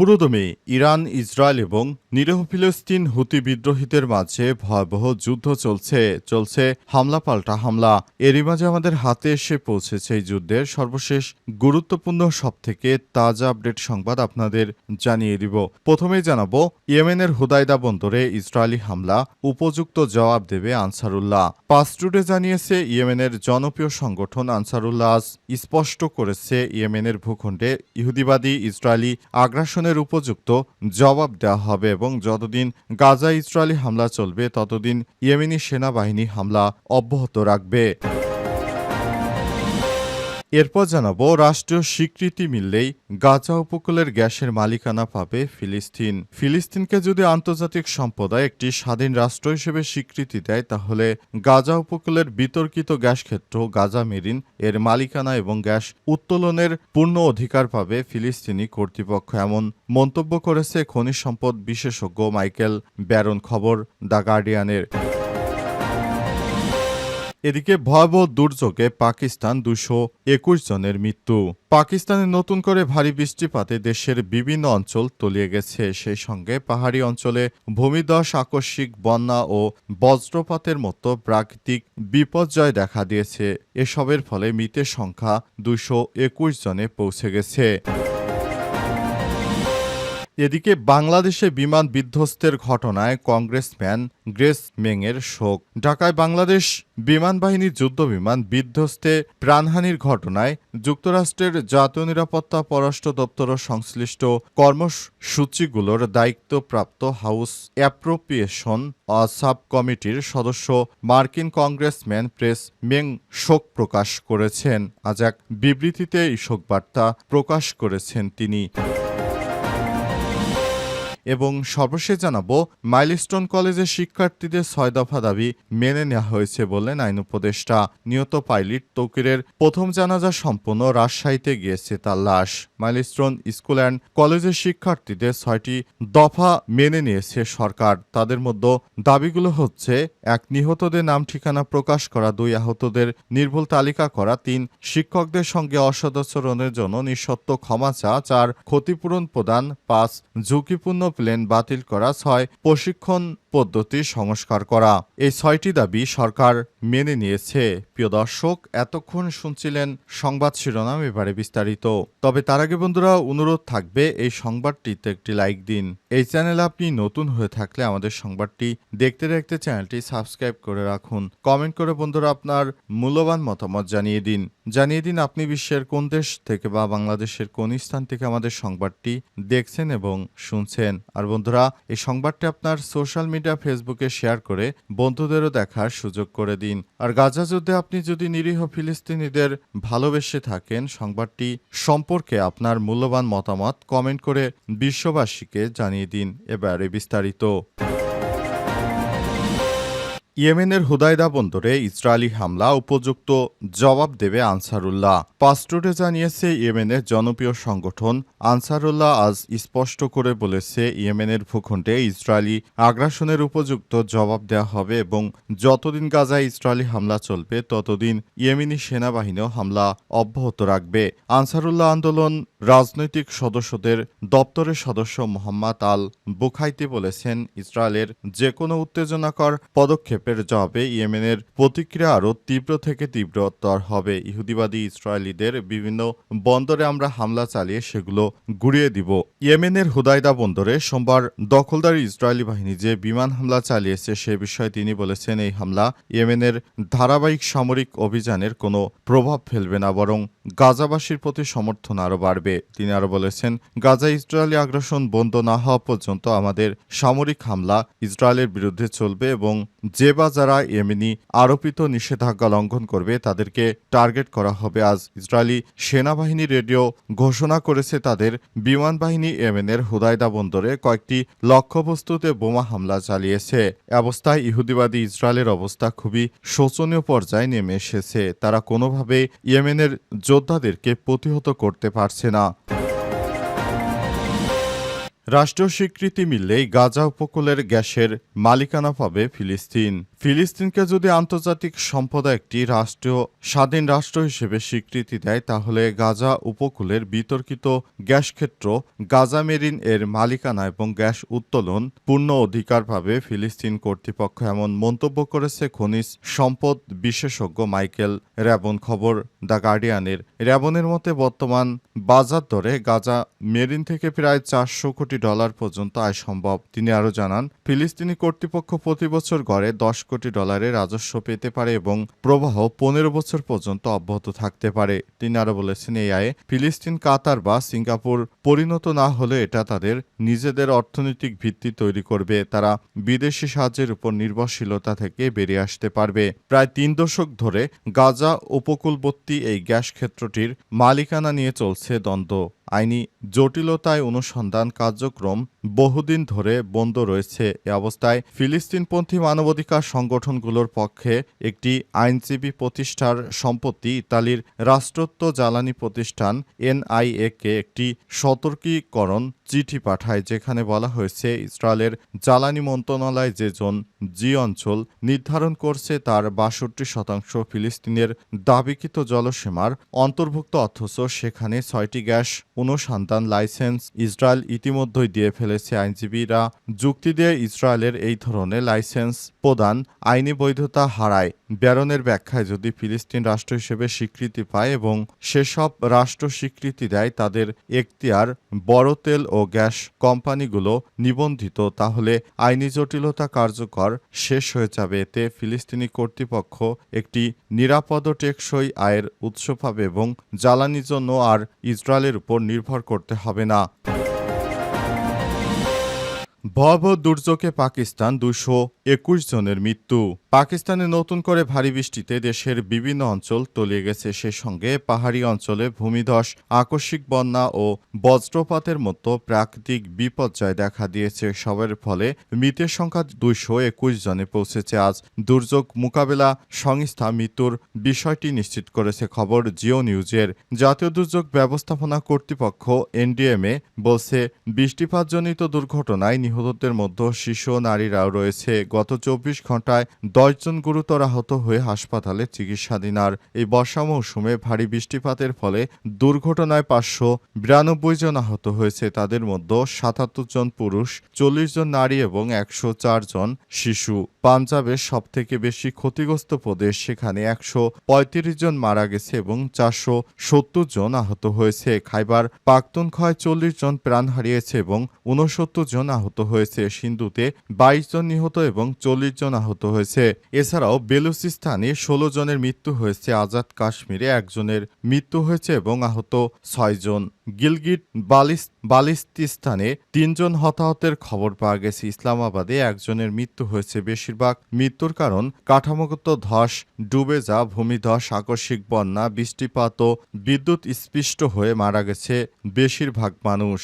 পুরোদমে Iran, Israel এবং নিরহ ফিলিস্তিন হুতি বিদ্রোহীদের মাঝে ভয়াবহ যুদ্ধ চলছে চলছে হামলা পাল্টা হামলা। এরই মাঝে আমাদের হাতে এসে পৌঁছেছে এই যুদ্ধের সর্বশেষ গুরুত্বপূর্ণ সবথেকে তাজা আপডেট সংবাদ আপনাদের জানিয়ে দিব। প্রথমেই জানাব, ইয়েমেনের হুদাইদা বন্দরে ইসরায়েলি হামলা উপযুক্ত জবাব দেবে আনসারুল্লাহ। পাসটুডে জানিয়েছে, ইয়েমেনের জনপ্রিয় সংগঠন আনসারুল্লাহ স্পষ্ট করেছে, ইয়েমেনের ভূখণ্ডে ইহুদিবাদী ইসরায়েলি আগ্রাসনের উপযুক্ত জবাব দেওয়া হবে এবং যতদিন গাজা ইসরায়েলি হামলা চলবে, ততদিন ইয়েমেনি সেনাবাহিনী হামলা অব্যাহত রাখবে। এরপর জানাব, রাষ্ট্রীয় স্বীকৃতি মিললেই গাজা উপকূলের গ্যাসের মালিকানা পাবে ফিলিস্তিন। ফিলিস্তিনকে যদি আন্তর্জাতিক সম্প্রদায় একটি স্বাধীন রাষ্ট্র হিসেবে স্বীকৃতি দেয়, তাহলে গাজা উপকূলের বিতর্কিত গ্যাস ক্ষেত্র, গাজা মেরিন, এর মালিকানা এবং গ্যাস উত্তোলনের পূর্ণ অধিকার পাবে ফিলিস্তিনি কর্তৃপক্ষ, এমন মন্তব্য করেছে খনিজ সম্পদ বিশেষজ্ঞ মাইকেল ব্যারন খবর দ্য গার্ডিয়ানের। এদিকে ভয়াবহ দুর্যোগে পাকিস্তান দুশো একুশ জনের মৃত্যু। পাকিস্তানে নতুন করে ভারী বৃষ্টিপাতে দেশের বিভিন্ন অঞ্চল তলিয়ে গেছে। সেই সঙ্গে পাহাড়ি অঞ্চলে ভূমিধস, আকস্মিক বন্যা ও বজ্রপাতের মতো প্রাকৃতিক বিপর্যয় দেখা দিয়েছে। এসবের ফলে মৃতের সংখ্যা দুশো একুশ জনে পৌঁছে গেছে। এদিকে বাংলাদেশে বিমান বিধ্বস্তের ঘটনায় কংগ্রেসম্যান গ্রেস মেংয়ের শোক। ঢাকায় বাংলাদেশ বিমান বাহিনীর যুদ্ধ বিমান বিধ্বস্তে প্রাণহানির ঘটনায় যুক্তরাষ্ট্রের জাতীয় নিরাপত্তা পররাষ্ট্র দপ্তর সংশ্লিষ্ট কর্মসূচিগুলোর দায়িত্বপ্রাপ্ত হাউস অ্যাপ্রোপ্রিয়েশন সাব কমিটির সদস্য মার্কিন কংগ্রেসম্যান প্রেস মেং শোক প্রকাশ করেছেন। আজ এক বিবৃতিতে এই শোক বার্তা প্রকাশ করেছেন তিনি। এবং সর্বশেষ জানাব, মাইলস্টোন কলেজের শিক্ষার্থীদের ছয় দফা দাবি মেনে নেওয়া হয়েছে বললেন আইন উপদেষ্টা নিহত পাইলট তৌকিরের প্রথম জানাজা সম্পন্ন রাজশাহীতে গিয়েছে তার লাশ। মাইলস্টোন স্কুল অ্যান্ড কলেজের শিক্ষার্থীদের ছয়টি দফা মেনে নিয়েছে সরকার। তাদের মধ্যে দাবিগুলো হচ্ছে, এক, নিহতদের নাম ঠিকানা প্রকাশ করা, দুই, আহতদের নির্ভুল তালিকা করা, তিন, শিক্ষকদের সঙ্গে অসদাচরণের জন্য নিঃসত্ব ক্ষমা চা চার, ক্ষতিপূরণ প্রদান, পাঁচ, ঝুঁকিপূর্ণ প্লেন বাতিল করা। ছয় প্রশিক্ষণ পদ্ধতি সংস্কার করা। এই ছয়টি দাবি সরকার মেনে নিয়েছে। প্রিয় দর্শক, এতক্ষণ শুনছিলেন সংবাদ শিরোনাম এবারে বিস্তারিত। তবে তার আগে বন্ধুরা, অনুরোধ থাকবে এই সংবাদটিতে একটি লাইক দিন। এই চ্যানেলে আপনি নতুন হয়ে থাকলে আমাদের সংবাদটি দেখতে দেখতে চ্যানেলটি সাবস্ক্রাইব করে রাখুন। কমেন্ট করে বন্ধুরা আপনার মূল্যবান মতামত জানিয়ে দিন। জানিয়ে দিন আপনি বিশ্বের কোন দেশ থেকে বা বাংলাদেশের কোন স্থান থেকে আমাদের সংবাদটি দেখছেন এবং শুনছেন। আর বন্ধুরা, এই সংবাদটি আপনার সোশ্যাল মিডিয়া ফেসবুকে শেয়ার করে বন্ধুদেরও দেখার সুযোগ করে দিন। আর গাজা যুদ্ধে আপনি যদি নিরীহ ফিলিস্তিনিদের ভালোবেসে থাকেন, সংবাদটি সম্পর্কে আপনার মূল্যবান মতামত কমেন্ট করে বিশ্ববাসীকে জানিয়ে দিন এবারে বিস্তারিত। ইয়েমেনের হুদাইদা বন্দরে ইসরায়েলি হামলা উপযুক্ত জবাব দেবে আনসারুল্লাহ। পাস্টোরে জানিয়েছে ইয়েমেনের জনপ্রিয় সংগঠন। আনসারুল্লাহ আজ স্পষ্ট করে বলেছে, ইয়েমেনের ভূখণ্ডে ইসরায়েলি আগ্রাসনের উপযুক্ত জবাব দেওয়া হবে এবং যতদিন গাজায় ইসরায়েলি হামলা চলবে, ততদিন ইয়েমেনি সেনাবাহিনীও হামলা অব্যাহত রাখবে। আনসারুল্লাহ আন্দোলন রাজনৈতিক সদস্যদের দপ্তরের সদস্য মোহাম্মদ আল বুখাইতে বলেছেন, ইসরায়েলের যে কোনো উত্তেজনাকর পদক্ষেপের জবাবে ইয়েমেনের প্রতিক্রিয়া আরও তীব্র থেকে তীব্রতর হবে। ইহুদিবাদী ইসরায়েলিদের বিভিন্ন বন্দরে আমরা হামলা চালিয়ে সেগুলো গুড়িয়ে দিব। ইয়েমেনের হুদাইদা বন্দরে সোমবার দখলদার ইসরায়েলি বাহিনী যে বিমান হামলা চালিয়েছে সে বিষয়ে তিনি বলেছেন, এই হামলা ইয়েমেনের ধারাবাহিক সামরিক অভিযানের কোনো প্রভাব ফেলবে না, বরং গাজাবাসীর প্রতি সমর্থন আরও বাড়বে। তিনি আরও বলেছেন, গাজা ইসরায়েলি আগ্রাসন বন্ধ না হওয়া পর্যন্ত আমাদের সামরিক হামলা ইসরায়েলের বিরুদ্ধে চলবে এবং যে বা যারা ইয়েমেনি আরোপিত নিষেধাজ্ঞা লঙ্ঘন করবে, তাদেরকে টার্গেট করা হবে। আজ ইসরায়েলি সেনাবাহিনী রেডিও ঘোষণা করেছে তাদের বিমান বাহিনী ইয়েমেনের হুদাইদা বন্দরে কয়েকটি লক্ষ্যবস্তুতে বোমা হামলা চালিয়েছে। অবস্থায় ইহুদিবাদী ইসরায়েলের অবস্থা খুবই শোচনীয় পর্যায়ে নেমে এসেছে। তারা কোনোভাবে ইয়েমেনের যোদ্ধাদেরকে প্রতিহত করতে পারছে না। রাষ্ট্রীয় স্বীকৃতি মিললেই গাজা উপকূলের গ্যাসের মালিকানা পাবে ফিলিস্তিন। ফিলিস্তিনকে যদি আন্তর্জাতিক সম্প্রদায় একটি রাষ্ট্রীয় স্বাধীন রাষ্ট্র হিসেবে স্বীকৃতি দেয়, তাহলে গাজা উপকূলের বিতর্কিত গ্যাস ক্ষেত্র গাজা মেরিন এর মালিকানা এবং গ্যাস উত্তোলন পূর্ণ অধিকার পাবে ফিলিস্তিন কর্তৃপক্ষ, এমন মন্তব্য করেছে খনিজ সম্পদ বিশেষজ্ঞ মাইকেল র্যাবন। খবর দ্য গার্ডিয়ানের। র্যাবনের মতে, বর্তমান বাজার দরে গাজা মেরিন থেকে প্রায় চারশো কোটি ডলার পর্যন্ত আয় সম্ভব। তিনি আরও জানান, ফিলিস্তিনি কর্তৃপক্ষ প্রতি বছর গড়ে দশ কোটি ডলারের রাজস্ব পেতে পারে এবং প্রবাহ পনেরো বছর পর্যন্ত অব্যাহত থাকতে পারে। তিনি আরও বলেছেন এই আয়ে ফিলিস্তিন, কাতার বা সিঙ্গাপুর পরিণত না হলে এটা তাদের নিজেদের অর্থনৈতিক ভিত্তি তৈরি করবে। তারা বিদেশি সাহায্যের উপর নির্ভরশীলতা থেকে বেরিয়ে আসতে পারবে। প্রায় তিন দশক ধরে গাজা উপকূলবর্তী এই গ্যাস ক্ষেত্রটির মালিকানা নিয়ে চলছে দ্বন্দ্ব। আইনি জটিলতায় অনুসন্ধান কার্যক্রম বহুদিন ধরে বন্ধ রয়েছে। এ অবস্থায় ফিলিস্তিনপন্থী মানবাধিকার সংগঠনগুলোর পক্ষে একটি আইনজীবী প্রতিষ্ঠার সম্পত্তি ইতালির রাষ্ট্রত্ব জ্বালানি প্রতিষ্ঠান এনআইএ কে একটি সতর্কীকরণ চিঠি পাঠায় যেখানে বলা হয়েছে, ইসরায়েলের জ্বালানি মন্ত্রণালয় যে জন জি অঞ্চল নির্ধারণ করছে তার বাষট্টি শতাংশ ফিলিস্তিনের দাবিকৃত জলসীমার অন্তর্ভুক্ত, অথচ সেখানে ছয়টি গ্যাস অনুসন্ধান লাইসেন্স ইসরায়েল ইতিমধ্যেই দিয়ে ফেলেছে। আইনজীবীরা যুক্তি দিয়ে ইসরায়েলের এই ধরনের লাইসেন্স প্রদান আইনি বৈধতা হারায়। ব্যারনের ব্যাখ্যায়, যদি ফিলিস্তিন রাষ্ট্র হিসেবে স্বীকৃতি পায় এবং সেসব রাষ্ট্র স্বীকৃতি দেয়, তাদের এখতিয়ার বড় তেল ও গ্যাস কোম্পানিগুলো নিবন্ধিত, তাহলে আইনি জটিলতা কার্যকর, শেষ হয়ে যাবে। এতে ফিলিস্তিনি কর্তৃপক্ষ একটি নিরাপদ টেকসই আয়ের উৎস পাবে এবং জ্বালানির জন্য আর ইসরায়েলের উপর নির্ভর করতে হবে না। ভয়াবহ দুর্যোগে পাকিস্তান দুশো একুশ জনের মৃত্যু। পাকিস্তানে নতুন করে ভারী বৃষ্টিতে দেশের বিভিন্ন অঞ্চল তলিয়ে গেছে সে সঙ্গে পাহাড়ি অঞ্চলে ভূমিধস, আকস্মিক বন্যা ও বজ্রপাতের মতো প্রাকৃতিক বিপর্যয় দেখা দিয়েছে। সবের ফলে মৃতের সংখ্যা দুইশো একুশ জনে পৌঁছেছে। আজ দুর্যোগ মোকাবেলা সংস্থা মৃত্যুর বিষয়টি নিশ্চিত করেছে। খবর জিও নিউজের। জাতীয় দুর্যোগ ব্যবস্থাপনা কর্তৃপক্ষ এনডিএমএ বলছে, বৃষ্টিপাতজনিত দুর্ঘটনায় নিহতদের মধ্যে শিশু নারীরাও রয়েছে। গত চব্বিশ ঘন্টায় দশজন গুরুতর আহত হয়ে হাসপাতালে চিকিৎসাধীন। আর এই বর্ষা মৌসুমে ভারী বৃষ্টিপাতের ফলে দুর্ঘটনায় পাঁচশো বিরানব্বই জন আহত হয়েছে। তাদের মধ্যে সাতাত্তর জন পুরুষ, চল্লিশ জন নারী এবং একশো চার জন শিশু। পাঞ্জাবের সবথেকে বেশি ক্ষতিগ্রস্ত প্রদেশ সেখানে একশো পঁয়ত্রিশ জন মারা গেছে এবং চারশো সত্তর জন আহত হয়েছে। খাইবার পাক্তুনখয় চল্লিশ জন প্রাণ হারিয়েছে এবং উনসত্তর জন আহত হয়েছে। সিন্ধুতে বাইশ জন নিহত এবং চল্লিশ জন আহত হয়েছে। এছাড়াও বেলুচিস্তানে ষোলো জনের মৃত্যু হয়েছে। আজাদ কাশ্মীরে একজনের মৃত্যু হয়েছে এবং আহত ছয়জন গিলগিট বালিস, বালিস্তিস্তানে তিনজন হতাহতের খবর পাওয়া গেছে। ইসলামাবাদে একজনের মৃত্যু হয়েছে। বেশিরভাগ মৃত্যুর কারণ কাঠামোগত ধস, ডুবে যা ভূমিধস, আকস্মিক বন্যা, বৃষ্টিপাত ও বিদ্যুৎ স্পৃষ্ট হয়ে মারা গেছে বেশিরভাগ মানুষ।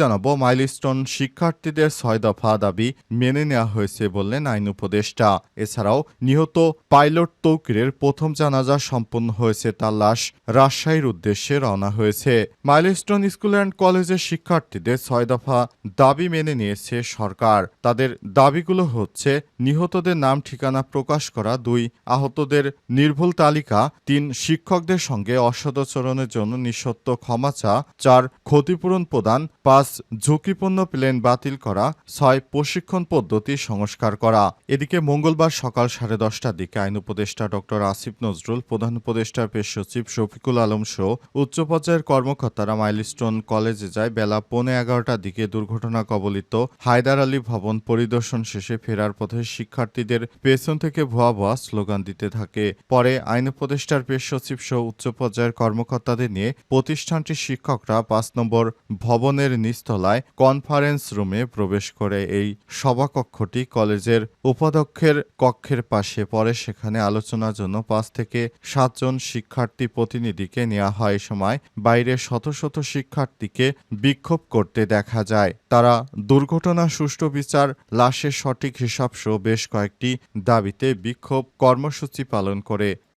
জানাব, মাইলস্টোন শিক্ষার্থীদের ছয় দফা দাবি মেনে নেওয়া হয়েছে বললেন আইন উপদেষ্টা। এছাড়াও, নিহত পাইলট তৌকিরের প্রথম জানাজা সম্পন্ন হয়েছে তার লাশ রাজশাহীর উদ্দেশ্যে রওনা হয়েছে। মাইলস্টোন স্কুল অ্যান্ড কলেজের শিক্ষার্থীদের ছয় দফা দাবি মেনে নিয়েছে সরকার। তাদের দাবিগুলো হচ্ছে, নিহতদের নাম ঠিকানা প্রকাশ করা, দুই, আহতদের নির্ভুল তালিকা, তিন, শিক্ষকদের সঙ্গে অসদাচরণের জন্য নিঃসত্ব ক্ষমা চা চার, ক্ষতিপূরণ প্রদান, পাঁচ ঝুঁকিপূর্ণ প্লেন বাতিল করা, ছয় প্রশিক্ষণ পদ্ধতি সংস্কার করা। এদিকে মঙ্গলবার সকাল সাড়ে দশটার দিকে আইন উপদেষ্টা ডক্টর আসিফ নজরুল, প্রধান উপদেষ্টার পেশ সচিব শফিকুল আলম সহ উচ্চ পর্যায়ের কর্মকর্তারা মাইলস্টোন কলেজে যায় বেলা পৌনে এগারোটার দিকে দুর্ঘটনা কবলিত হায়দার আলী ভবন পরিদর্শন শেষে ফেরার পথে শিক্ষার্থীদের পেছন থেকে ভুয়া ভুয়া স্লোগান দিতে থাকে। পরে আইন উপদেষ্টার পেশ সচিব সহ উচ্চ পর্যায়ের কর্মকর্তাদের নিয়ে প্রতিষ্ঠানটির শিক্ষকরা পাঁচ নম্বর ভবনের নিচতলায় কনফারেন্স রুমে প্রবেশ করে এই সভাকক্ষটি কলেজের উপাধ্যক্ষের কক্ষের পাশে পরে সেখানে আলোচনার জন্য পাঁচ থেকে সাতজন শিক্ষার্থী প্রতিনিধিকে নেওয়া হয়। সময় বাইরে শত শত শিক্ষার্থীকে বিক্ষোভ করতে দেখা যায়। তারা দুর্ঘটনা, সুষ্ঠু বিচার, লাশের সঠিক হিসাব সহ বেশ কয়েকটি দাবিতে বিক্ষোভ কর্মসূচি পালন করে।